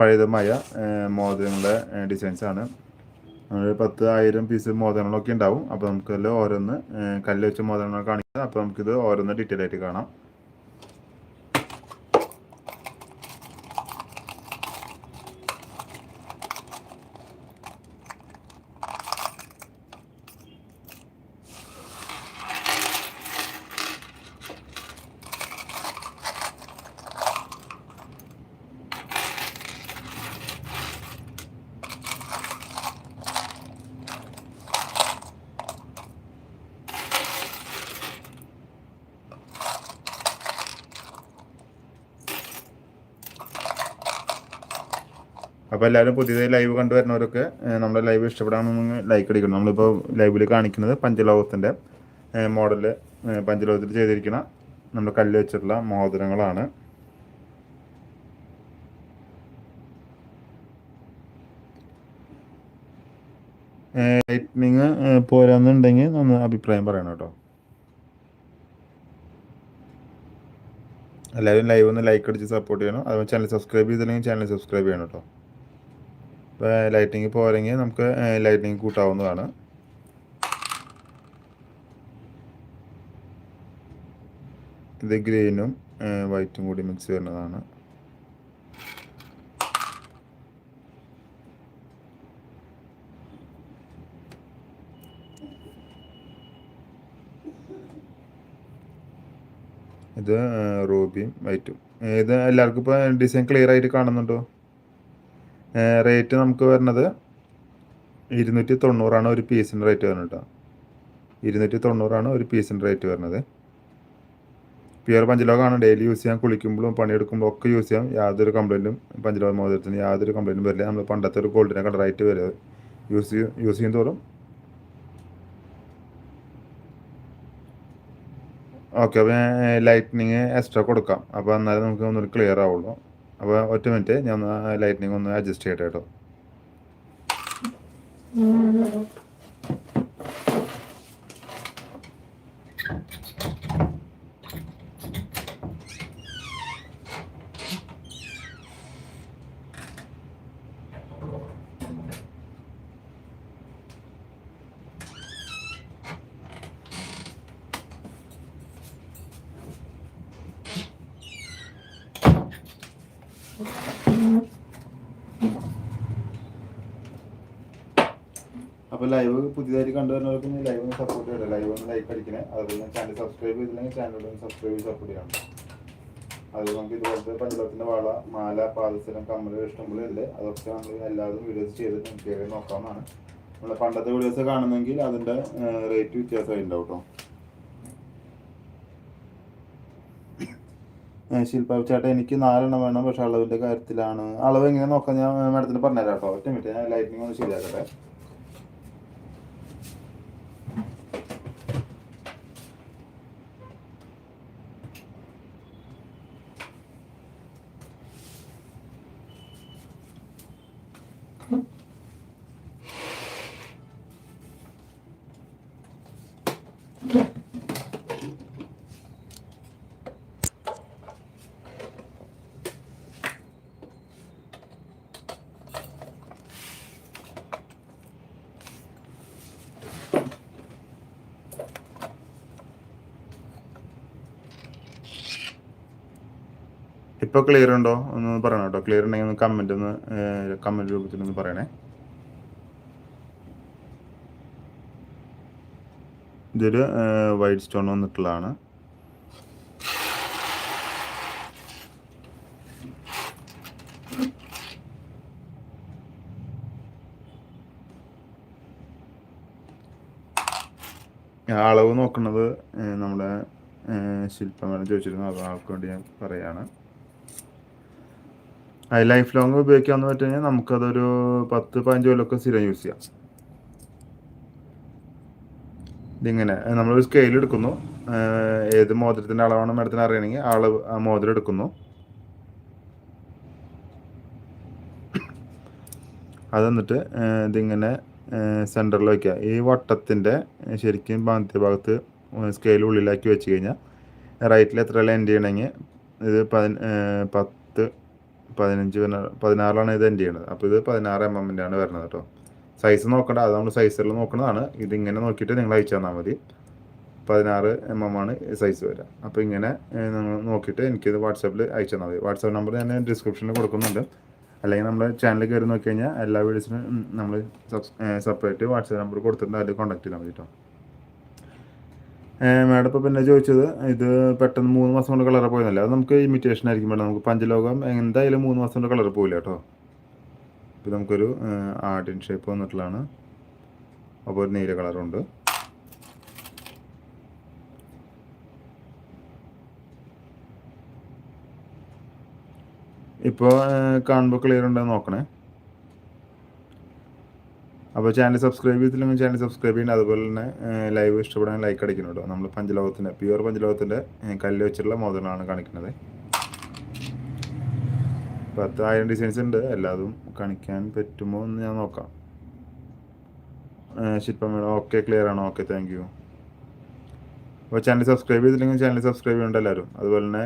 പഴയതുമായ മോതിരങ്ങളുടെ designs ആണ്. ഒരു പത്ത് ആയിരം പീസ് മോതിരങ്ങളൊക്കെ ഉണ്ടാവും. അപ്പോൾ നമുക്കതിൽ ഓരോന്ന് കല്ല് വെച്ച മോതിരങ്ങൾ കാണിക്കാം അപ്പോൾ നമുക്കിത് ഓരോന്ന് ഡീറ്റെയിൽ ആയിട്ട് കാണാം. അപ്പോൾ എല്ലാവരും പുതിയതായി ലൈവ് കണ്ടുവരുന്നവരൊക്കെ നമ്മുടെ ലൈവ് ഇഷ്ടപ്പെടാമെന്ന് ലൈക്ക് അടിക്കണം. നമ്മളിപ്പോൾ ലൈവിൽ കാണിക്കുന്നത് പഞ്ചലോകത്തിന്റെ മോഡൽ പഞ്ചലോകത്തിൽ ചെയ്തിരിക്കുന്ന നമ്മൾ കല്ല് വെച്ചിട്ടുള്ള മോതിരങ്ങളാണ്. ലൈറ്റ്നിങ് പോരാന്നുണ്ടെങ്കിൽ ഒന്ന് അഭിപ്രായം പറയണം കേട്ടോ. എല്ലാവരും ലൈവ് ഒന്ന് ലൈക്ക് അടിച്ച് സപ്പോർട്ട് ചെയ്യണം. അതുപോലെ ചാനൽ സബ്സ്ക്രൈബ് ചെയ്തില്ലെങ്കിൽ ചാനൽ സബ്സ്ക്രൈബ് ചെയ്യണം കേട്ടോ. ലൈറ്റിങ് പോരെങ്കിൽ നമുക്ക് ലൈറ്റിങ് കൂട്ടാവുന്നതാണ്. ഇത് ഗ്രീനും വൈറ്റും കൂടി മിക്സ് ചെയ്യുന്നതാണ് ഇത് റൂബിയും വൈറ്റും ഇത് എല്ലാവർക്കും ഇപ്പോൾ ഡിസൈൻ ക്ലിയർ ആയിട്ട് കാണുന്നുണ്ടോ? റേറ്റ് നമുക്ക് വരുന്നത് ഇരുന്നൂറ്റി തൊണ്ണൂറാണ് ഒരു പീസിന്റെ റേറ്റ് വരുന്നത് കേട്ടോ ഇരുന്നൂറ്റി തൊണ്ണൂറാണ് ഒരു പീസിന്റെ റേറ്റ് വരുന്നത്. പ്യുവർ പഞ്ചലോകമാണ് ഡെയിലി യൂസ് ചെയ്യാം കുളിക്കുമ്പോഴും പണിയെടുക്കുമ്പോഴും ഒക്കെ യൂസ് ചെയ്യാം. യാതൊരു കംപ്ലൈന്റും പഞ്ചലോക മോദത്തിന് യാതൊരു കംപ്ലൈന്റും വരില്ല. നമ്മൾ പണ്ടത്തെ ഒരു ഗോൾഡിനെ കളറായിട്ട് വരും യൂസ് യൂസ് ചെയ്യും തോറും. ഓക്കെ അപ്പോൾ ലൈറ്റ്നിങ് എക്സ്ട്രാ കൊടുക്കാം. അപ്പോൾ എന്നാലും നമുക്ക് ഒന്നുകൂടി ക്ലിയർ ആവുള്ളൂ. അപ്പോൾ ഒറ്റ മിനിറ്റ് ഞാൻ ലൈറ്റിനിങ് ഒന്ന് അഡ്ജസ്റ്റ് ചെയ്യട്ടെ കേട്ടോ അപ്പോൾ ലൈവ് പുതിയതായിട്ട് കണ്ടുവരുന്നവർക്ക് ലൈവ് ഒന്ന് സപ്പോർട്ട് ചെയ്യട്ടെ ലൈവ് ഒന്ന് ലൈക്ക് അടിക്കണേ. അതുപോലെ ചാനൽ സബ്സ്ക്രൈബ് ചെയ്തില്ലെങ്കിൽ ഒന്ന് സബ്സ്ക്രൈബ് ചെയ്ത് സപ്പോർട്ട് ചെയ്യണം. അതുപോലെ നമുക്ക് ഇതുപോലത്തെ പഞ്ചാബത്തിന്റെ വള മാല പാദസരം കമ്മൽ ഇഷ്ടംപോലെ ഇല്ലേ അതൊക്കെ നമ്മൾ എല്ലാവരും വീഡിയോസ് ചെയ്ത് കയറി നോക്കാവുന്നതാണ്. നമ്മൾ പണ്ടത്തെ വീഡിയോസ് കാണുന്നെങ്കിൽ അതിന്റെ റേറ്റ് വ്യത്യാസമായി ഉണ്ടാവും കേട്ടോ ശില്പ എനിക്ക് നാലെണ്ണം വേണം പക്ഷെ അളവിന്റെ കാര്യത്തിലാണ്. അളവ് എങ്ങനെ നോക്കാം ഞാൻ മാഡത്തിന് പറഞ്ഞുതരാം കേട്ടോ ഒറ്റ മിനിറ്റ് ഞാൻ ലൈറ്റിംഗ് ഒന്ന് ശരിയാക്കട്ടെ. ഇപ്പോൾ ക്ലിയർ ഉണ്ടോ? ഒന്ന് പറയണം കേട്ടോ. ക്ലിയർ ഉണ്ടെങ്കിൽ ഒന്ന് കമന്റ് ഒന്ന് കമന്റ് രൂപത്തിൽ ഒന്ന് പറയണേ. ഇതൊരു വൈറ്റ് സ്റ്റോൺ വന്നിട്ടുള്ളതാണ്. അളവ് നോക്കുന്നത് നമ്മുടെ ശില്പം ചോദിച്ചിരുന്നു. അത് ആൾക്ക് വേണ്ടി ഞാൻ പറയാണ്. അത് ലൈഫ് ലോങ് ഉപയോഗിക്കാമെന്ന് വെച്ച് കഴിഞ്ഞാൽ നമുക്കതൊരു പത്ത് പതിനഞ്ച് കൊല്ലമൊക്കെ സ്ഥിരം യൂസ് ചെയ്യാം. ഇതിങ്ങനെ നമ്മളൊരു സ്കെയിൽ എടുക്കുന്നു. ഏത് മോതിരത്തിന്റെ അളവാണ് മേഡത്തിന് അറിയണമെങ്കിൽ അളവ് മോതിരം എടുക്കുന്നു. അത് എന്നിട്ട് ഇതിങ്ങനെ സെന്ററിൽ വയ്ക്കുക ഈ വട്ടത്തിന്റെ ശരിക്കും ഭാഗത്ത് സ്കെയിൽ ഉള്ളിലാക്കി വെച്ച് കഴിഞ്ഞാൽ റൈറ്റിൽ എത്ര എൻഡ് ചെയ്യണമെങ്കിൽ ഇത് പതി പത്ത് പതിനഞ്ച് പതിനാറാണ് ഇത് എൻഡ് ചെയ്യണത്. അപ്പോൾ ഇത് പതിനാറ് എം എമ്മിന്റെ ആണ് വരുന്നത് കേട്ടോ. സൈസ് നോക്കണ്ട. അത് നമ്മൾ സൈസിൽ നോക്കുന്നതാണ്. ഇതിങ്ങനെ നോക്കിയിട്ട് നിങ്ങൾ അയച്ചു തന്നാൽ മതി. പതിനാറ് എം എം ആണ് സൈസ് വരിക. അപ്പോൾ ഇങ്ങനെ നിങ്ങൾ നോക്കിയിട്ട് എനിക്കിത് വാട്സാപ്പിൽ അയച്ചു തന്നാൽ മതി. വാട്സാപ്പ് നമ്പർ ഞാൻ ഡിസ്ക്രിപ്ഷനിൽ കൊടുക്കുന്നുണ്ട്. അല്ലെങ്കിൽ നമ്മുടെ ചാനൽ കയറി നോക്കി കഴിഞ്ഞാൽ എല്ലാ വീഡിയോസിനും നമ്മൾ സെപ്പറേറ്റ് വാട്സാപ്പ് നമ്പർ കൊടുത്തിട്ടുണ്ട്. അതിൽ കോൺടാക്ട് ചെയ്താൽ മതി കേട്ടോ മാഡം ഇപ്പോൾ പിന്നെ ചോദിച്ചത് ഇത് പെട്ടെന്ന് മൂന്ന് മാസം കൊണ്ട് കളർ പോയെന്നല്ല അത് നമുക്ക് ഇമിറ്റേഷൻ ആയിരിക്കും മാഡം നമുക്ക് പഞ്ചലോകം എന്തായാലും മൂന്ന് മാസം കൊണ്ട് കളർ പോയില്ല കേട്ടോ ഇപ്പോൾ നമുക്കൊരു ആർഡിൻ ഷേപ്പ് വന്നിട്ടുള്ളതാണ്. അപ്പോൾ ഒരു നീല കളറുണ്ട്. ഇപ്പോൾ കാണുമ്പോൾ ക്ലിയർ ഉണ്ടെന്ന് നോക്കണേ. അപ്പോൾ ചാനൽ സബ്സ്ക്രൈബ് ചെയ്തില്ലെങ്കിൽ ചാനൽ സബ്സ്ക്രൈബ് ചെയ്യണം അതുപോലെ തന്നെ ലൈവ് ഇഷ്ടപ്പെടാൻ ലൈക്ക് അടിക്കണം കേട്ടോ. നമ്മൾ പഞ്ചലോകത്തിന്റെ പ്യുവർ പഞ്ചലോകത്തിന്റെ കല്ല് വെച്ചിട്ടുള്ള മോതിരമാണ് കാണിക്കുന്നത്. പത്ത് ആയിരം ഡിസൈൻസ് ഉണ്ട്. എല്ലാതും കാണിക്കാൻ പറ്റുമോ എന്ന് ഞാൻ നോക്കാം. ശില്പം മേഡം ഓക്കെ ക്ലിയർ ആണോ. ഓക്കെ താങ്ക് യു അപ്പോൾ ചാനൽ സബ്സ്ക്രൈബ് ചെയ്തില്ലെങ്കിൽ ചാനൽ സബ്സ്ക്രൈബ് ചെയ്യേണ്ട എല്ലാവരും അതുപോലെ തന്നെ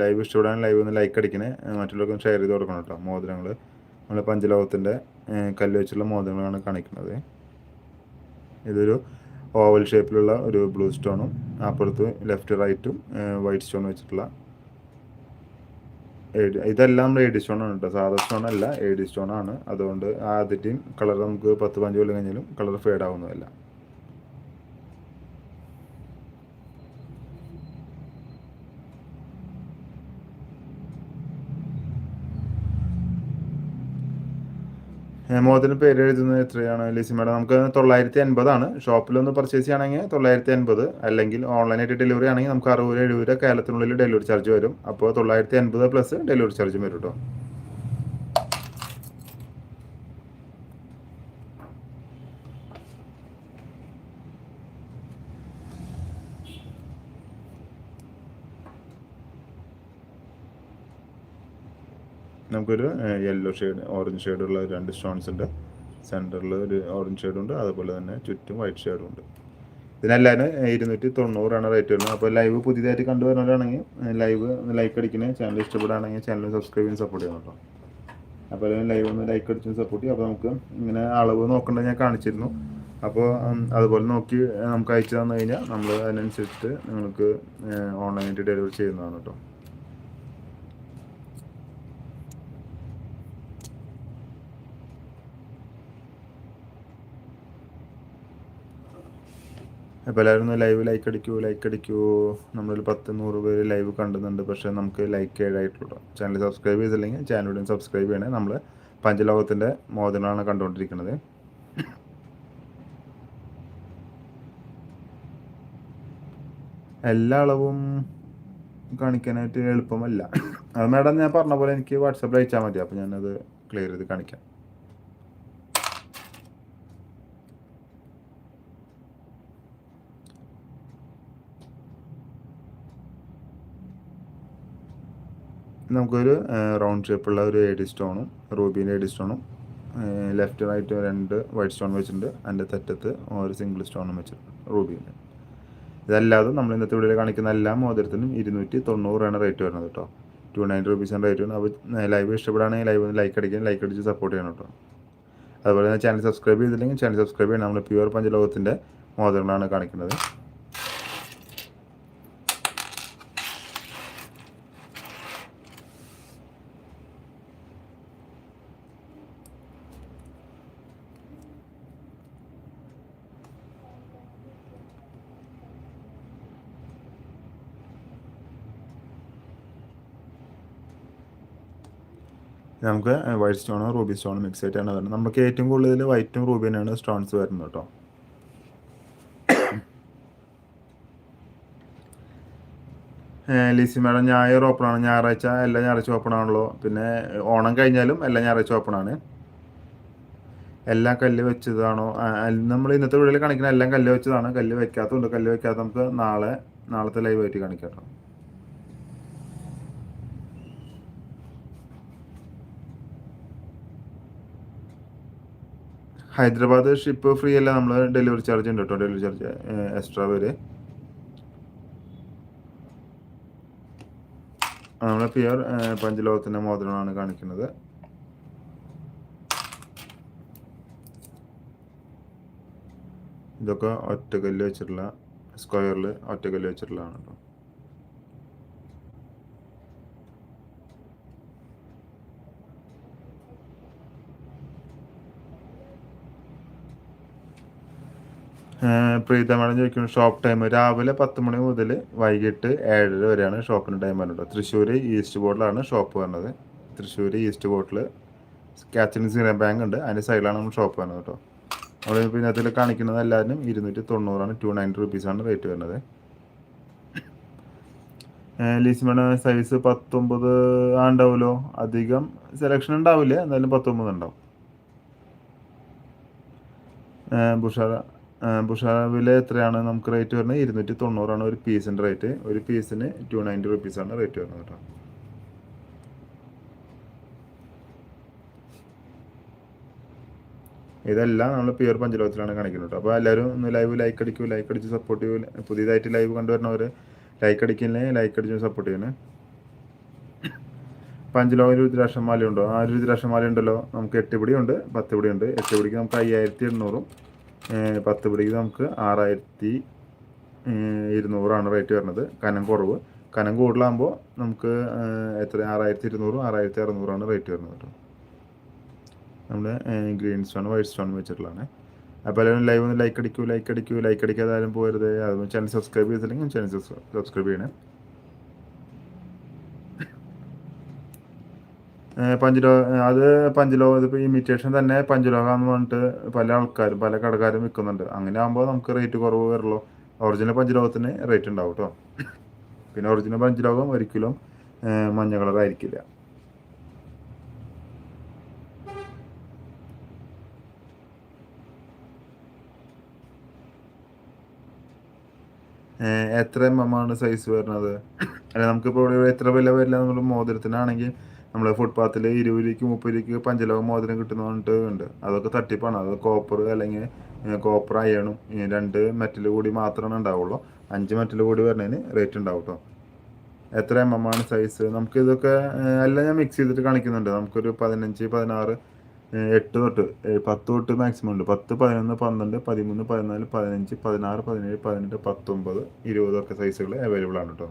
ലൈവ് ഇഷ്ടപ്പെടാൻ ലൈവ് ഒന്ന് ലൈക്ക് അടിക്കണേ. മറ്റുള്ളവർക്കും ഷെയർ ചെയ്ത് കൊടുക്കണം കേട്ടോ. മോതിരങ്ങൾ നമ്മൾ പഞ്ചലോകത്തിന്റെ കല്ല് വെച്ചുള്ള മോതിരങ്ങളാണ് കാണിക്കുന്നത്. ഇതൊരു ഓവൽ ഷേപ്പിലുള്ള ഒരു ബ്ലൂ സ്റ്റോണും അപ്പുറത്ത് ലെഫ്റ്റ് റൈറ്റും വൈറ്റ് സ്റ്റോൺ വെച്ചിട്ടുള്ള ഇതെല്ലാം നമ്മൾ എഡി സ്റ്റോൺ ആണ് കേട്ടോ സാധാ സ്റ്റോൺ അല്ല എ ഡി സ്റ്റോൺ ആണ്. അതുകൊണ്ട് ആദ്യത്തെയും കളർ നമുക്ക് പത്ത് പഞ്ച് കൊല്ലം കഴിഞ്ഞാലും കളർ ഫേഡ് ആവുന്നതല്ല. മോതിന് പേര് എഴുതുന്നത് എത്രയാണ് ലിസി മേഡം? നമുക്ക് തൊള്ളായിരത്തി അൻപതാണ് ഷോപ്പിലൊന്ന് പർച്ചേസ് ചെയ്യണമെങ്കിൽ തൊള്ളായിരത്തി അൻപത് അല്ലെങ്കിൽ ഓൺലൈനായിട്ട് ഡെലിവറി ആണെങ്കിൽ നമുക്ക് അറുപത് എഴുപത് രൂപ കേരളത്തിനുള്ളിൽ ഡെലിവറി ചാർജ് വരും. അപ്പോൾ തൊള്ളായിരത്തി അൻപത് പ്ലസ് ഡെലിവറി ചാർജും വരും കേട്ടോ നമുക്കൊരു യെല്ലോ ഷെയ്ഡ് ഓറഞ്ച് ഷെയ്ഡുള്ള രണ്ട് സ്റ്റോൺസ് ഉണ്ട്. സെന്ററിൽ ഒരു ഓറഞ്ച് ഷെയ്ഡും ഉണ്ട്. അതുപോലെ തന്നെ ചുറ്റും വൈറ്റ് ഷെയ്ഡും ഉണ്ട്. ഇതിനെല്ലാവരും ഇരുന്നൂറ്റി തൊണ്ണൂറാണ് റേറ്റ് വരുന്നത്. അപ്പോൾ ലൈവ് പുതിയതായിട്ട് കണ്ടുവരുന്നവരാണെങ്കിൽ ലൈവ് ലൈക്ക് അടിക്കണേ. ചാനൽ ഇഷ്ടപ്പെടുകയാണെങ്കിൽ ചാനൽ സബ്സ്ക്രൈബ് ചെയ്യാൻ സപ്പോർട്ട് ചെയ്യണം കേട്ടോ. അപ്പോൾ ലൈവ് ഒന്ന് ലൈക്ക് അടിച്ച് സപ്പോർട്ട് ചെയ്യും. അപ്പോൾ നമുക്ക് ഇങ്ങനെ അളവ് നോക്കേണ്ടത് ഞാൻ കാണിച്ചിരുന്നു. അപ്പോൾ അതുപോലെ നോക്കി നമുക്ക് അയച്ചു തന്നു കഴിഞ്ഞാൽ നമ്മൾ അതിനനുസരിച്ചിട്ട് നിങ്ങൾക്ക് ഓൺലൈനായിട്ട് ഡെലിവറി ചെയ്യുന്നതാണ് കേട്ടോ. അപ്പോൾ എല്ലാവരും ഒന്ന് ലൈവ് ലൈക്ക് അടിക്കൂ ലൈക്ക് അടിക്കൂ. നമ്മളൊരു പത്ത് നൂറ് പേര് ലൈവ് കണ്ടുന്നുണ്ട്. പക്ഷേ നമുക്ക് ലൈക്ക് ഏഴായിട്ടുള്ളൂ ചാനൽ സബ്സ്ക്രൈബ് ചെയ്തില്ലെങ്കിൽ ചാനലുடன் സബ്സ്ക്രൈബ് ചെയ്യണേ. നമ്മൾ പഞ്ചലോകത്തിന്റെ മോദനാണ് കണ്ടുകൊണ്ടിരിക്കുന്നത്. എല്ലാ അളവും കാണിക്കാനായിട്ട് എളുപ്പമല്ല. അത് മാഡം ഞാൻ പറഞ്ഞ പോലെ എനിക്ക് വാട്സപ്പിൽ അയച്ചാൽ മതി. അപ്പോൾ ഞാനത് ക്ലിയർ ചെയ്ത് കാണിക്കാം. നമുക്കൊരു റൗണ്ട് ഷേപ്പുള്ള ഒരു എഡി സ്റ്റോണും റൂബീന്റെ എഡി സ്റ്റോണും ലെഫ്റ്റ് റൈറ്റ് രണ്ട് വൈറ്റ് സ്റ്റോൺ വെച്ചിട്ടുണ്ട്. അതിന്റെ തെറ്റത്ത് ഒരു സിംഗിൾ സ്റ്റോണും വെച്ചിട്ടുണ്ട് റൂബീന്റെ ഇതല്ലാതെ നമ്മൾ ഇന്നത്തെ വീഡിയോയിൽ കാണിക്കുന്ന എല്ലാ മോതിരത്തിനും ഇരുന്നൂറ്റി തൊണ്ണൂറാണ് റേറ്റ് വരുന്നത് കേട്ടോ. ടു നയന്റി റുപ്പീസാണ് റേറ്റ് വരുന്നത്. അപ്പോൾ ലൈവ് ഇഷ്ടപ്പെടുകയാണെങ്കിൽ ലൈവ് ഒന്ന് ലൈക്ക് അടിക്കാൻ ലൈക്ക് അടിച്ച് സപ്പോർട്ട് ചെയ്യണം കേട്ടോ. അതുപോലെ തന്നെ ചാനൽ സബ്സ്ക്രൈബ് ചെയ്തില്ലെങ്കിൽ ചാനൽ സബ്സ്ക്രൈബ് ചെയ്യണം. നമ്മൾ പ്യുവർ പഞ്ചലോകത്തിന്റെ മോതിരങ്ങളാണ് കാണിക്കുന്നത്. നമുക്ക് വൈറ്റ് സ്റ്റോണും റൂബി സ്റ്റോണും മിക്സ് ആയിട്ടാണ് വരുന്നത്. നമുക്ക് ഏറ്റവും കൂടുതൽ വൈറ്റും റൂബിനാണ് സ്റ്റോൺസ് വരുന്നത് കേട്ടോ ലിസി മാഡം ഞായർ ഓപ്പൺ ആണ്. ഞായറാഴ്ച എല്ലാ ഞായറാഴ്ച ഓപ്പൺ ആണല്ലോ. പിന്നെ ഓണം കഴിഞ്ഞാലും എല്ലാ ഞായറാഴ്ച ഓപ്പൺ ആണ്. എല്ലാ കല്ല് വെച്ചതാണോ? നമ്മൾ ഇന്നത്തെ വീഡിയോയിൽ കാണിക്കുന്ന എല്ലാം കല്ല് വെച്ചതാണ്. കല്ല് വെക്കാത്തതുണ്ട്. കല്ല് വെക്കാത്ത നമുക്ക് നാളെ നാളത്തെ ലൈവ് ആയിട്ട് കാണിക്കാം കേട്ടോ ഹൈദരാബാദ് ഷിപ്പ് ഫ്രീ അല്ല നമ്മൾ ഡെലിവറി ചാർജ് ഉണ്ട് കേട്ടോ ഡെലിവറി ചാർജ് എക്സ്ട്രാ വരെ. നമ്മളെ പ്യുർ പഞ്ചലോകത്തിന്റെ മോതിരമാണ് കാണിക്കുന്നത്. ഇതൊക്കെ ഒറ്റക്കല്ല് വെച്ചിട്ടുള്ള സ്ക്വയറിൽ ഒറ്റക്കല്ല് വെച്ചിട്ടുള്ളതാണ് കേട്ടോ പ്രീത മാഡം ചോദിക്കുന്നു ഷോപ്പ് ടൈം രാവിലെ പത്ത് മണി മുതൽ വൈകിട്ട് ഏഴര വരെയാണ് ഷോപ്പിന് ടൈം വരുന്നത് തൃശ്ശൂർ ഈസ്റ്റ് ബോർഡിലാണ് ഷോപ്പ് വരുന്നത് തൃശ്ശൂർ ഈസ്റ്റ് ബോർഡിൽ കാച്ചിൻ സീനിയർ ബാങ്ക് ഉണ്ട്. അതിന്റെ സൈഡിലാണ് നമ്മൾ ഷോപ്പ് വരുന്നത് കേട്ടോ. അവിടെ പിന്നെ അതിൽ കാണിക്കുന്നത് എല്ലാവരും ഇരുന്നൂറ്റി തൊണ്ണൂറാണ്. ടു നയന്റി റുപ്പീസാണ് റേറ്റ് വരുന്നത്. ലീസ് മേഡം സൈസ് പത്തൊമ്പത് ആ ഉണ്ടാവുമല്ലോ അധികം സെലക്ഷൻ ഉണ്ടാവില്ല. എന്തായാലും പത്തൊമ്പത് ഉണ്ടാവും. ബുഷാറ ബുഷാവില എത്രയാണ്? നമുക്ക് റേറ്റ് വരുന്നത് ഇരുന്നൂറ്റി തൊണ്ണൂറാണ് ഒരു പീസിന്റെ റേറ്റ് ഒരു പീസിന് ടു നയന്റി റുപ്പീസാണ് റേറ്റ് വരുന്നത് കേട്ടോ. ഇതെല്ലാം നമ്മൾ പ്യുവർ പഞ്ചലോകത്തിലാണ് കാണിക്കുന്നത് കേട്ടോ. അപ്പോൾ എല്ലാവരും ഒന്ന് ലൈവ് ലൈക്ക് അടിക്കൂ ലൈക്ക് അടിച്ച് സപ്പോർട്ട് ചെയ്യൂ. പുതിയതായിട്ട് ലൈവ് കണ്ടുവരുന്നവർ ലൈക്ക് അടിക്കില്ലേ ലൈക്ക് അടിച്ച് സപ്പോർട്ട് ചെയ്യണേ. പഞ്ചലോക രുദ്രാക്ഷമാല ഉണ്ടോ? ആ രുദ്രാക്ഷമാല ഉണ്ടല്ലോ. നമുക്ക് എട്ട് പിടി ഉണ്ട് പത്ത് പിടി ഉണ്ട്. എട്ട് പിടിക്ക് നമുക്ക് അയ്യായിരത്തി എണ്ണൂറും പത്ത് പിടിക്ക് നമുക്ക് ആറായിരത്തി ഇരുന്നൂറാണ് റേറ്റ് വരുന്നത്. കനം കുറവ്. കനം കൂടുതലാകുമ്പോൾ നമുക്ക് എത്ര ആറായിരത്തി ഇരുന്നൂറും ആറായിരത്തി അറുന്നൂറാണ് റേറ്റ് വരുന്നത് കേട്ടോ. നമ്മൾ ഗ്രീൻ സ്റ്റോൺ വൈറ്റ് സ്റ്റോൺ വെച്ചിട്ടുള്ളതാണ്. അപ്പോൾ എല്ലാവരും ലൈവ് ഒന്ന് ലൈക്ക് അടിക്കൂ ലൈക്ക് അടിക്കൂ ലൈക്ക് അടിക്കാതെ ആരും പോരുത് അതുപോലെ ചാനൽ സബ്സ്ക്രൈബ് ചെയ്തില്ലെങ്കിൽ ചാനൽ സബ്സ്ക്രൈബ് ചെയ്യണേ. പഞ്ചലോ അത് പഞ്ചലോ ഇതിപ്പോൾ ഇമിറ്റേഷൻ തന്നെ പഞ്ചലോക എന്ന് പറഞ്ഞിട്ട് പല ആൾക്കാരും പല കടക്കാരും വിൽക്കുന്നുണ്ട്. അങ്ങനെ ആകുമ്പോൾ നമുക്ക് റേറ്റ് കുറവ് വരുള്ളൂ. ഒറിജിനൽ പഞ്ചലോകത്തിന് റേറ്റ് ഉണ്ടാവും കേട്ടോ പിന്നെ ഒറിജിനൽ പഞ്ചലോകം ഒരിക്കലും മഞ്ഞ കളർ ആയിരിക്കില്ല. എത്ര എം എം ആണ് സൈസ് വരുന്നത്? അല്ല നമുക്കിപ്പോൾ ഇവിടെ എത്ര വില വരില്ല എന്നുള്ള മോതിരത്തിനാണെങ്കിൽ നമ്മൾ ഫുട്പാത്തിൽ ഇരുപത് രൂപയ്ക്ക് മുപ്പത് മോതിരം കിട്ടുന്ന ഉണ്ട്. അതൊക്കെ തട്ടിപ്പാണ്. അത് കോപ്പർ അല്ലെങ്കിൽ കോപ്പർ അയണും രണ്ട് മെറ്റൽ കൂടി മാത്രമേ ഉണ്ടാവുള്ളൂ. അഞ്ച് മെറ്റൽ കൂടി വരുന്നതിന് റേറ്റ് ഉണ്ടാവും കേട്ടോ എത്ര എം എം ആണ് സൈസ് നമുക്ക് ഇതൊക്കെ എല്ലാം ഞാൻ മിക്സ് ചെയ്തിട്ട് കാണിക്കുന്നുണ്ട്. നമുക്കൊരു പതിനഞ്ച് പതിനാറ് എട്ട് തൊട്ട് പത്ത് തൊട്ട് മാക്സിമം ഉണ്ട്. പത്ത് പതിനൊന്ന് പന്ത്രണ്ട് പതിമൂന്ന് പതിനാല് പതിനഞ്ച് പതിനാറ് പതിനേഴ് പതിനെട്ട് പത്തൊമ്പത് ഇരുപതൊക്കെ സൈസുകൾ അവൈലബിൾ ആണ് കേട്ടോ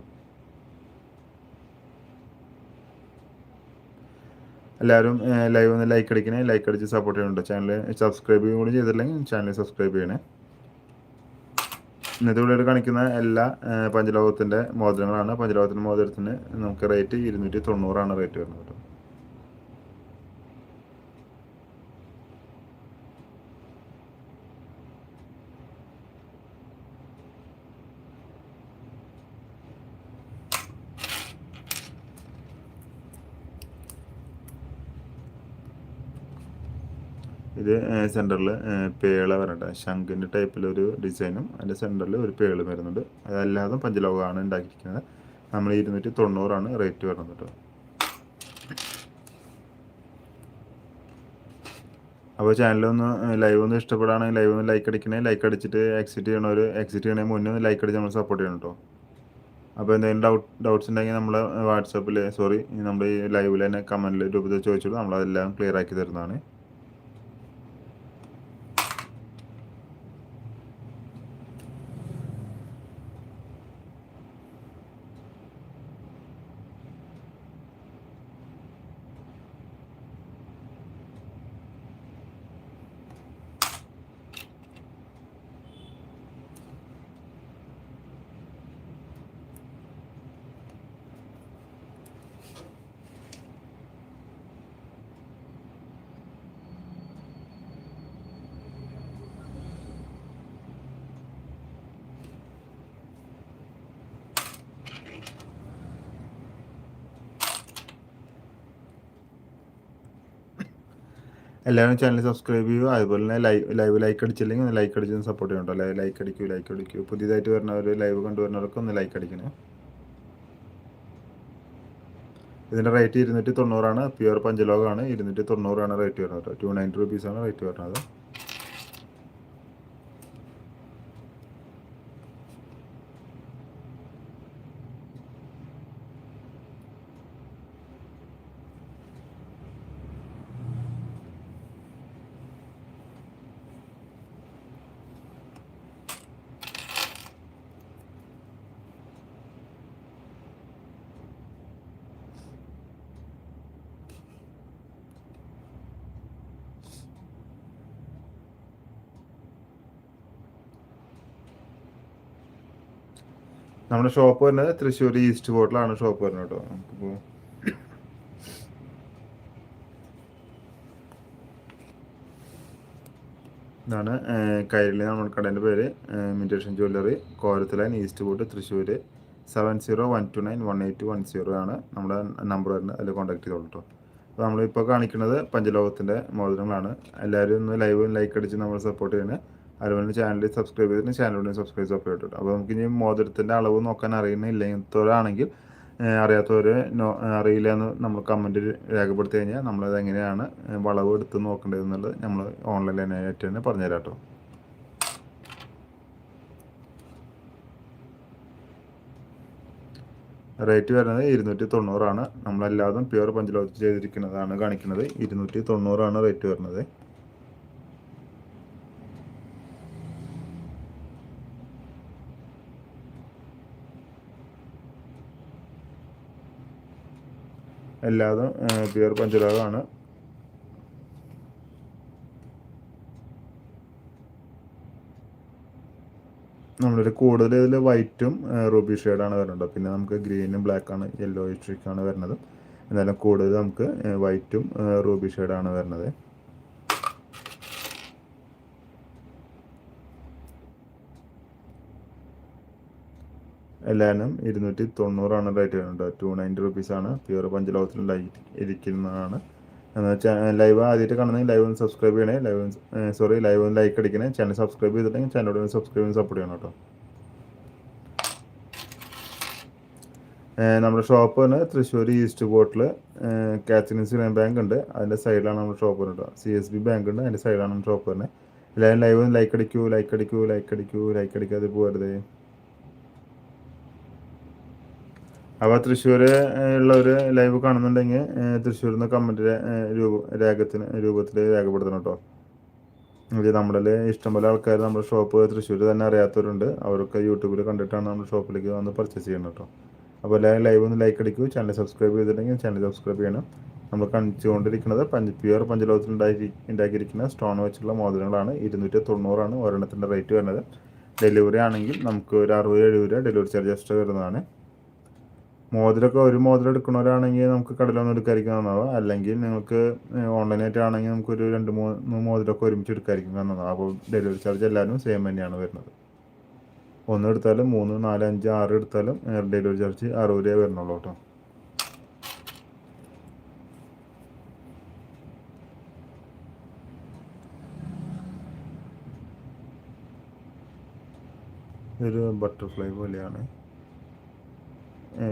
എല്ലാവരും ലൈവ് ഒന്ന് ലൈക്ക് അടിക്കണേ. ലൈക്ക് അടിച്ച് സപ്പോർട്ട് ചെയ്യുന്നുണ്ട് ചാനൽ സബ്സ്ക്രൈബ് കൂടി ചെയ്തില്ലെങ്കിൽ ചാനൽ സബ്സ്ക്രൈബ് ചെയ്യണേ. ഇന്നത്തെ വീഡിയോയിൽ കാണിക്കുന്ന എല്ലാ പഞ്ചലോകത്തിന്റെ മോതിരങ്ങളാണ്. പഞ്ചലോകത്തിന്റെ മോതിരത്തിന് നമുക്ക് റേറ്റ് ഇരുന്നൂറ്റി തൊണ്ണൂറാണ് റേറ്റ് വരുന്നത് സെന്ററിൽ പേള വരണ്ട ശംഖിന്റെ ടൈപ്പിലൊരു ഡിസൈനും അതിന്റെ സെന്ററിൽ ഒരു പേൾ വരുന്നുണ്ട്. അതല്ലാതെ പഞ്ചലോകമാണ് ഉണ്ടാക്കിയിരിക്കുന്നത്. നമ്മൾ ഇരുന്നൂറ്റി തൊണ്ണൂറാണ് റേറ്റ് വരുന്നത് കേട്ടോ. അപ്പോൾ ചാനലൊന്ന് ലൈവ് ഒന്ന് ഇഷ്ടപ്പെടുകയാണെങ്കിൽ ലൈവ് ഒന്ന് ലൈക്ക് അടിക്കണേ. ലൈക്ക് അടിച്ചിട്ട് എക്സിറ്റ് ചെയ്യണവർ എക്സിറ്റ് ചെയ്യണേ മുന്നേ ഒന്ന് ലൈക്ക് അടിച്ച് നമ്മൾ സപ്പോർട്ട് ചെയ്യണം കേട്ടോ. അപ്പോൾ എന്തെങ്കിലും ഡൗട്ട് ഡൗട്ട്സ് ഉണ്ടെങ്കിൽ നമ്മൾ വാട്സാപ്പിൽ സോറി നമ്മുടെ ഈ ലൈവിൽ തന്നെ കമന്റിൽ രൂപത്തിൽ ചോദിച്ചിട്ട് നമ്മളതെല്ലാം ക്ലിയർ ആക്കി തരുന്നതാണ്. എല്ലാവരും ചാനൽ സബ്സ്ക്രൈബ് ചെയ്യുക. അതുപോലെ തന്നെ ലൈവ് ലൈവ് ലൈക്ക് അടിച്ചില്ലെങ്കിൽ ഒന്ന് ലൈക്ക് അടിച്ച് സപ്പോർട്ട് ചെയ്യണ്ടോ ലൈവ് ലൈക്ക് അടിക്കൂ ലൈക്ക് അടിക്കൂ. പുതിയതായിട്ട് വരുന്നവർ ലൈവ് കണ്ടുവരുന്നവർക്ക് ഒന്ന് ലൈക്ക് അടിക്കണേ. ഇതിന്റെ റേറ്റ് ഇരുന്നൂറ്റി തൊണ്ണൂറാണ്. പ്യുവർ പഞ്ചലോകമാണ്. ഇരുന്നൂറ്റി തൊണ്ണൂറാണ് റേറ്റ് വരുന്നത് ടു നയന്റി റുപ്പീസാണ് റേറ്റ് വരുന്നത്. നമ്മുടെ ഷോപ്പ് വരുന്നത് തൃശ്ശൂർ ഈസ്റ്റ് ബോട്ടിലാണ് ഷോപ്പ് വരുന്നത് കേട്ടോ നമുക്കിപ്പോൾ ഇതാണ് കൈരളി നമ്മുടെ കടേന്റെ പേര് imitation jewellery കോരത്തിലൈൻ east fort Thrissur seven zero one two nine one eight one zero ആണ് നമ്മുടെ നമ്പർ വരുന്നത് അതിൽ കോൺടാക്ട് ചെയ്തോളൂ കേട്ടോ അപ്പോൾ നമ്മളിപ്പോൾ കാണിക്കുന്നത് പഞ്ചലോകത്തിന്റെ മോതിരങ്ങളാണ്. എല്ലാവരും ഒന്ന് ലൈവ് ലൈക്ക് അടിച്ച് നമ്മൾ സപ്പോർട്ട് ചെയ്യുന്നത് അതുപോലെ ചാനൽ സബ്സ്ക്രൈബ് ചെയ്തിട്ട് ചാനലിൽ സബ്സ്ക്രൈബ് സപ്പോർട്ട് ചെയ്തു അപ്പോൾ നമുക്ക് ഇനി മോതിരത്തിന്റെ അളവ് നോക്കാൻ അറിയുന്നില്ലാത്തവരാണെങ്കിൽ അറിയാത്തവർ അറിയില്ല എന്ന് നമ്മൾ കമന്റ് രേഖപ്പെടുത്തി കഴിഞ്ഞാൽ നമ്മളത് എങ്ങനെയാണ് വളവ് എടുത്ത് നോക്കേണ്ടതെന്നുള്ളത് നമ്മൾ ഓൺലൈനായിട്ട് തന്നെ പറഞ്ഞുതരാം കേട്ടോ. റേറ്റ് വരുന്നത് ഇരുന്നൂറ്റി തൊണ്ണൂറാണ് നമ്മളെല്ലാതും പ്യുവർ പഞ്ചലോകത്ത് ചെയ്തിരിക്കുന്നതാണ് കാണിക്കുന്നത്. ഇരുന്നൂറ്റി തൊണ്ണൂറാണ് റേറ്റ് വരുന്നത്. എല്ലാതും പ്യുവർ പഞ്ചലോകമാണ് നമ്മളൊരു കൂടുതൽ ഇതിൽ വൈറ്റും റൂബി ഷെയ്ഡാണ് വരുന്നത് പിന്നെ നമുക്ക് ഗ്രീനും ബ്ലാക്കാണ് യെല്ലോ ആണ് വരുന്നത് എന്നാലും കൂടുതൽ നമുക്ക് വൈറ്റും റൂബി ഷെയ്ഡാണ് വരുന്നത് എല്ലാനും ഇരുന്നൂറ്റി തൊണ്ണൂറാണ് റേറ്റ് വരുന്നത് ടു നയന്റി റുപ്പീസാണ് പ്യുവർ പഞ്ചലോകത്തിൽ ലൈറ്റ് ഇരിക്കുന്നതാണ്. ലൈവ് ആദ്യമായിട്ട് കാണുന്നെങ്കിൽ ലൈവ് ഒന്ന് സബ്സ്ക്രൈബ് ചെയ്യണേ. ലൈവ് സോറി ലൈവ് ഒന്ന് ലൈക്ക് അടിക്കണേ. ചാനൽ സബ്സ്ക്രൈബ് ചെയ്തിട്ടുണ്ടെങ്കിൽ ചാനലോട് ഒന്ന് സബ്സ്ക്രൈബ് ചെയ്ത് സപ്പോർട്ട് ചെയ്യണം കേട്ടോ നമ്മുടെ ഷോപ്പ് തന്നെ തൃശ്ശൂർ ഈസ്റ്റ് ബോട്ടിൽ കാച്ചിനിസ് ബാങ്ക് ഉണ്ട്. അതിന്റെ സൈഡിലാണ് നമ്മുടെ ഷോപ്പ് വരുന്നത് സി എസ് ബി ബാങ്ക് ഉണ്ട്. അതിന്റെ സൈഡിലാണ് നമ്മുടെ ഷോപ്പ് തന്നെ എല്ലാവരും ലൈവ് ലൈക്ക് അടിക്കൂ ലൈക്ക് അടിക്കൂ ലൈക്ക് അടിക്കൂ ലൈക്ക് അടിക്കാതെ പോകരുത് അപ്പോൾ തൃശ്ശൂർ ഉള്ളവർ ലൈവ് കാണുന്നുണ്ടെങ്കിൽ തൃശ്ശൂരിൽ നിന്ന് കമന്റ് രൂപ രേഖത്തിന് രൂപത്തിൽ രേഖപ്പെടുത്തണം കേട്ടോ നമ്മുടെ ഇഷ്ടംപോലെ ആൾക്കാർ നമ്മുടെ ഷോപ്പ് തൃശ്ശൂർ തന്നെ അറിയാത്തവരുണ്ട്. അവരൊക്കെ യൂട്യൂബിൽ കണ്ടിട്ടാണ് നമ്മുടെ ഷോപ്പിലേക്ക് വന്ന് പർച്ചേസ് ചെയ്യണം കേട്ടോ അപ്പോൾ എല്ലാവരും ലൈവ് ഒന്ന് ലൈക്ക് അടിക്കൂ. ചാനൽ സബ്സ്ക്രൈബ് ചെയ്തിട്ടുണ്ടെങ്കിൽ ചാനൽ സബ്സ്ക്രൈബ് ചെയ്യണം. നമ്മൾ കാണിച്ചുകൊണ്ടിരിക്കുന്നത് പഞ്ച് പ്യുവർ പഞ്ചലോകത്തിൽ ഉണ്ടാക്കി ഉണ്ടാക്കിയിരിക്കുന്ന സ്റ്റോൺ വെച്ചുള്ള മോതിരങ്ങളാണ്. ഇരുന്നൂറ്റി തൊണ്ണൂറാണ് ഒരെണ്ണത്തിന്റെ റേറ്റ് വരുന്നത്. ഡെലിവറി ആണെങ്കിൽ നമുക്ക് ഒരു അറുപത് എഴുപത് രൂപ ഡെലിവറി ചാർജ് എക്സ്ട്രാ വരുന്നതാണ്. മോതിരമൊക്കെ ഒരു മോതിരം എടുക്കുന്നവരാണെങ്കിൽ നമുക്ക് കടലൊന്നും എടുക്കാതിരിക്കും നന്നാവുക. അല്ലെങ്കിൽ നിങ്ങൾക്ക് ഓൺലൈനായിട്ട് ആണെങ്കിൽ നമുക്കൊരു രണ്ട് മൂന്ന് മോതിരമൊക്കെ ഒരുമിച്ച് എടുക്കാതിരിക്കും നന്നാവുക. അപ്പോൾ ഡെലിവറി ചാർജ് എല്ലാവരും സെയിം തന്നെയാണ് വരുന്നത്. ഒന്ന് എടുത്താലും മൂന്ന് നാല് അഞ്ച് ആറ് എടുത്താലും ഡെലിവറി ചാർജ് അറുപത് രൂപ വരുന്നുള്ളൂ കേട്ടോ. ഒരു ബട്ടർഫ്ലൈ പോലെയാണ്.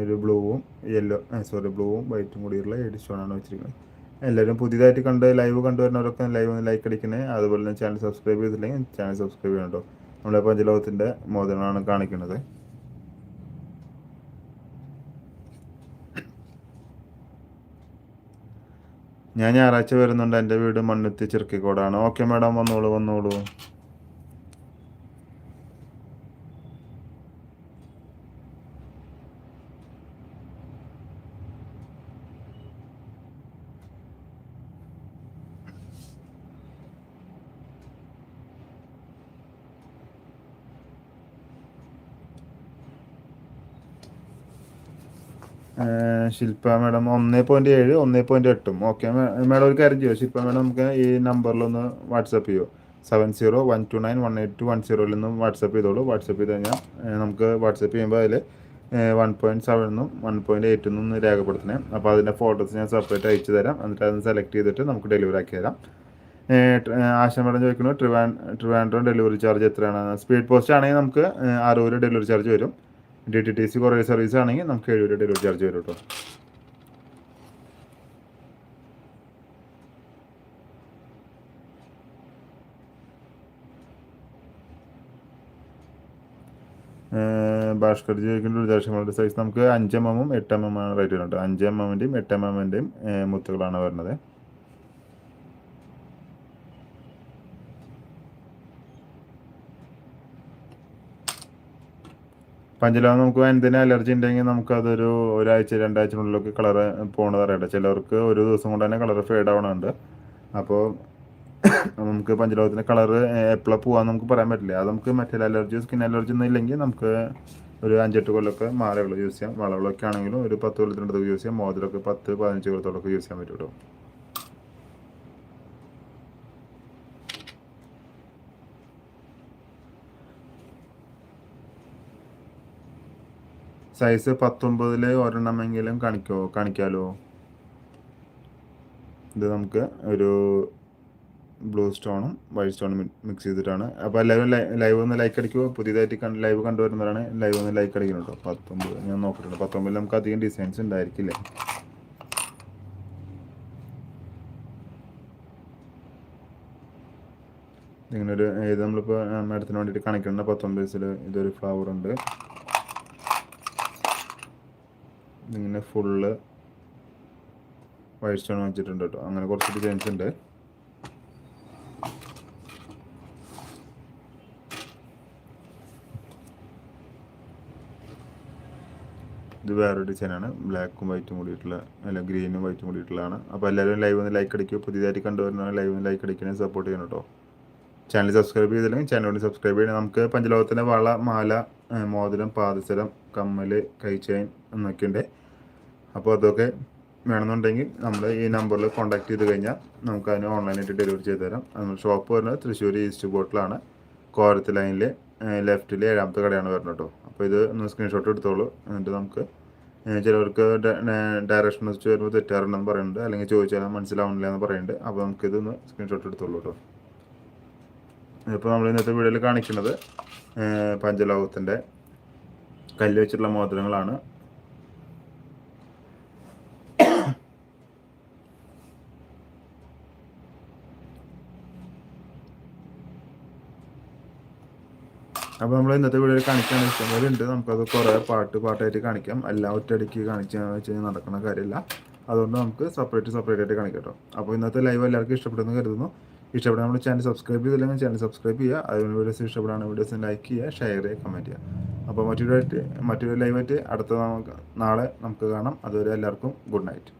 ഒരു ബ്ലൂവും യെല്ലോ സോറി ബ്ലൂവും വൈറ്റും കൂടിയുള്ള എഡിഷനാണ് വെച്ചിരിക്കുന്നത്. എല്ലാവരും പുതിയതായിട്ട് കണ്ട് ലൈവ് കണ്ടുവരുന്നവരൊക്കെ ലൈവ് ഒന്ന് ലൈക്ക് അടിക്കണേ. അതുപോലെ തന്നെ ചാനൽ സബ്സ്ക്രൈബ് ചെയ്തില്ലെങ്കിൽ ചാനൽ സബ്സ്ക്രൈബ് ചെയ്യണം കേട്ടോ നമ്മുടെ പഞ്ചലോകത്തിന്റെ മോദനമാണ് കാണിക്കുന്നത്. ഞാൻ ഞായറാഴ്ച വരുന്നുണ്ട്. എന്റെ വീട് മണ്ണുത്തി ചെറുക്കിക്കോടാണ്. ഓക്കെ മാഡം വന്നോളൂ വന്നോളൂ. ശില്പ മാഡം ഒന്നേ പോയിന്റ് ഏഴ് ഒന്നേ പോയിന്റ് എട്ടും. ഓക്കെ മാഡം ഒരു കാര്യം ചെയ്യുമോ ശില്പ മാഡം നമുക്ക് ഈ നമ്പറിലൊന്ന് വാട്സപ്പ് ചെയ്യുമോ seven zero one two nine one eight two one സീറോയിൽ നിന്നും വാട്സപ്പ് ചെയ്തോളൂ. വാട്സപ്പ് ചെയ്ത് കഴിഞ്ഞാൽ നമുക്ക് വാട്സപ്പ് ചെയ്യുമ്പോൾ അതിൽ വൺ പോയിന്റ് സെവനും വൺ പോയിന്റ് എയ്റ്റിൽ നിന്ന് രേഖപ്പെടുത്തണേ. അപ്പോൾ അതിന്റെ ഫോട്ടോസ് ഞാൻ സെപ്പറേറ്റ് അയച്ചു തരാം. എന്നിട്ട് അത് സെലക്ട് ചെയ്തിട്ട് നമുക്ക് ഡെലിവറി ആക്കി തരാം. ആശ മാഡം ചോദിക്കുന്നു ട്രിവാൻ ട്രിവാൻഡ്രം ഡെലിവറി ചാർജ് എത്രയാണ്? സ്പീഡ് പോസ്റ്റ് ആണെങ്കിൽ നമുക്ക് അറുപത് ഡെലിവറി ചാർജ് വരും. D T T C courier service ആണെങ്കിൽ നമുക്ക് എഴുപത് രൂപ ഡെലിവറി ചാർജ് വരും കേട്ടോ. ഭാസ്കർ ചോദിക്കുന്ന ദശങ്ങളുടെ സൈസ് നമുക്ക് അഞ്ച് എം എമ്മും എട്ട് എം എം ആണ് റേറ്റ് വരുന്നത് അഞ്ച് എം എമ്മിന്റെയും എട്ട് എം എമ്മിന്റെയും മുത്തുകളാണ് വരുന്നത്. പഞ്ചലോകം നമുക്ക് എന്തിനും അലർജി ഉണ്ടെങ്കിൽ നമുക്ക് അതൊരു ഒരാഴ്ച രണ്ടാഴ്ചനുള്ളിലൊക്കെ കളർ പോകണത് അറിയട്ടെ ചിലവർക്ക് ഒരു ദിവസം കൊണ്ട് തന്നെ കളർ ഫേഡ് ആവണുണ്ട്. അപ്പോൾ നമുക്ക് പഞ്ചലോഹത്തിന്റെ കളർ എപ്പോഴാണ് പോകാമെന്ന് നമുക്ക് പറയാൻ പറ്റില്ല. അത് നമുക്ക് മറ്റേ അലർജി സ്കിൻ അലർജി ഒന്നും ഇല്ലെങ്കിൽ നമുക്ക് ഒരു അഞ്ചെട്ട് കൊല്ലമൊക്കെ മാലകൾ യൂസ് ചെയ്യാം. വളകളൊക്കെ ആണെങ്കിലും ഒരു പത്ത് കൊല്ലത്തിനടുത്തൊക്കെ യൂസ് ചെയ്യാം. മോതിരമൊക്കെ പത്ത് പതിനഞ്ച് കൊല്ലത്തോടൊക്കെ യൂസ് ചെയ്യാൻ പറ്റും സൈസ് പത്തൊമ്പതിൽ ഒരെണ്ണമെങ്കിലും കാണിക്കോ കാണിക്കാലോ? ഇത് നമുക്ക് ഒരു ബ്ലൂ സ്റ്റോണും വൈറ്റ് സ്റ്റോണും മിക്സ് ചെയ്തിട്ടാണ്. അപ്പോൾ എല്ലാവരും ലൈവ് ഒന്ന് ലൈക്ക് അടിക്കുമോ പുതിയതായിട്ട് ലൈവ് കണ്ടുവരുന്നവരാണ് ലൈവ് ഒന്ന് ലൈക്ക് അടിക്കണം കേട്ടോ പത്തൊമ്പത് ഞാൻ നോക്കിയിട്ടുണ്ട് പത്തൊമ്പതിൽ നമുക്ക് അധികം ഡിസൈൻസ് ഉണ്ടായിരിക്കില്ല. ഇങ്ങനെ ഒരു ഏത് നമ്മളിപ്പോൾ മാഡത്തിന് വേണ്ടിയിട്ട് കണക്കിട്ടുണ്ട് പത്തൊമ്പത് വയസ്സിൽ ഇതൊരു ഫ്ലവർ ഉണ്ട്. ഇങ്ങനെ ഫുള്ള് വൈറ്റ് സ്റ്റോൺ വെച്ചിട്ടുണ്ട് കേട്ടോ അങ്ങനെ കുറച്ച് ഡിസൈൻസ് ഉണ്ട്. ഇത് വേറൊരു ഡിസൈനാണ് ബ്ലാക്കും വൈറ്റും കൂടിയിട്ടുള്ള അല്ല ഗ്രീനും വൈറ്റും കൂടിയിട്ടുള്ളതാണ്. അപ്പോൾ എല്ലാവരും ലൈവ് ഒന്ന് ലൈക്ക് അടിക്കുക പുതിയതായിട്ട് കണ്ടുവരുന്ന ലൈവ് ഒന്ന് ലൈക്ക് അടിക്കണേ സപ്പോർട്ട് ചെയ്യണം കേട്ടോ ചാനൽ സബ്സ്ക്രൈബ് ചെയ്തില്ലെങ്കിൽ ചാനൽ സബ്സ്ക്രൈബ് ചെയ്യണം. നമുക്ക് പഞ്ചലോകത്തിന്റെ വള മാല മോതിരം പാദസരം കമ്മൽ കൈ ചെയിൻ എന്നൊക്കെ ഉണ്ട്. അപ്പോൾ അതൊക്കെ വേണമെന്നുണ്ടെങ്കിൽ നമ്മൾ ഈ നമ്പറിൽ കോൺടാക്ട് ചെയ്ത് കഴിഞ്ഞാൽ നമുക്ക് അതിന് ഓൺലൈനായിട്ട് ഡെലിവറി ചെയ്ത് തരാം. നമ്മൾ ഷോപ്പ് വരുന്നത് തൃശ്ശൂർ ഈസ്റ്റ് ബോട്ടിലാണ് കോരത്ത് ലൈനിൽ ലെഫ്റ്റിൽ ഏഴാമത്തെ കടയാണ് വരുന്നത് കേട്ടോ. അപ്പോൾ ഇത് ഒന്ന് സ്ക്രീൻഷോട്ട് എടുത്തോളൂ. എന്നിട്ട് നമുക്ക് ചിലവർക്ക് ഡയറക്ഷൻ വെച്ച് വരുമ്പോൾ തെറ്റാറുണ്ടെന്ന് പറയുന്നുണ്ട്. അല്ലെങ്കിൽ ചോദിച്ചാൽ മനസ്സിലാവുന്നില്ല എന്ന് പറയുന്നുണ്ട്. അപ്പോൾ നമുക്ക് ഒന്ന് സ്ക്രീൻഷോട്ട് എടുത്തോളൂ കേട്ടോ. ഇപ്പോൾ നമ്മൾ ഇന്നത്തെ വീഡിയോയിൽ കാണിക്കുന്നത് പഞ്ചലോകത്തിന്റെ കല്ല് വെച്ചിട്ടുള്ള മോതിരങ്ങളാണ്. അപ്പോൾ നമ്മൾ ഇന്നത്തെ വീഡിയോയിൽ കാണിക്കാൻ ഇഷ്ടംപോലെയുണ്ട് നമുക്കത് കുറേ പാട്ട് പാട്ടായിട്ട് കാണിക്കാം. എല്ലാം ഒറ്റയടിക്ക് കാണിച്ചാന്ന് വെച്ച് കഴിഞ്ഞാൽ നടക്കുന്ന കാര്യമില്ല അതുകൊണ്ട് നമുക്ക് സെപ്പറേറ്റ് സെപ്പറേറ്റ് ആയിട്ട് കാണിക്കാം അപ്പോൾ ഇന്നത്തെ ലൈവ് എല്ലാവർക്കും ഇഷ്ടപ്പെടുന്നു കരുതുന്നു. ഇഷ്ടപ്പെടാൻ നമ്മൾ ചാനൽ സബ്സ്ക്രൈബ് ചെയ്തില്ലെങ്കിൽ ചാനൽ സബ്സ്ക്രൈബ് ചെയ്യുക. അതുപോലെ വീഡിയോസ് ഇഷ്ടപ്പെടാണ് വീഡിയോസ് ലൈക്ക് ചെയ്യുക ഷെയർ ചെയ്യുക കമന്റ് ചെയ്യുക. അപ്പോൾ മറ്റൊരു മറ്റൊരു ലൈവായിട്ട് അടുത്ത നാളെ നമുക്ക് കാണാം. അതുവരെ എല്ലാവർക്കും ഗുഡ് നൈറ്റ്.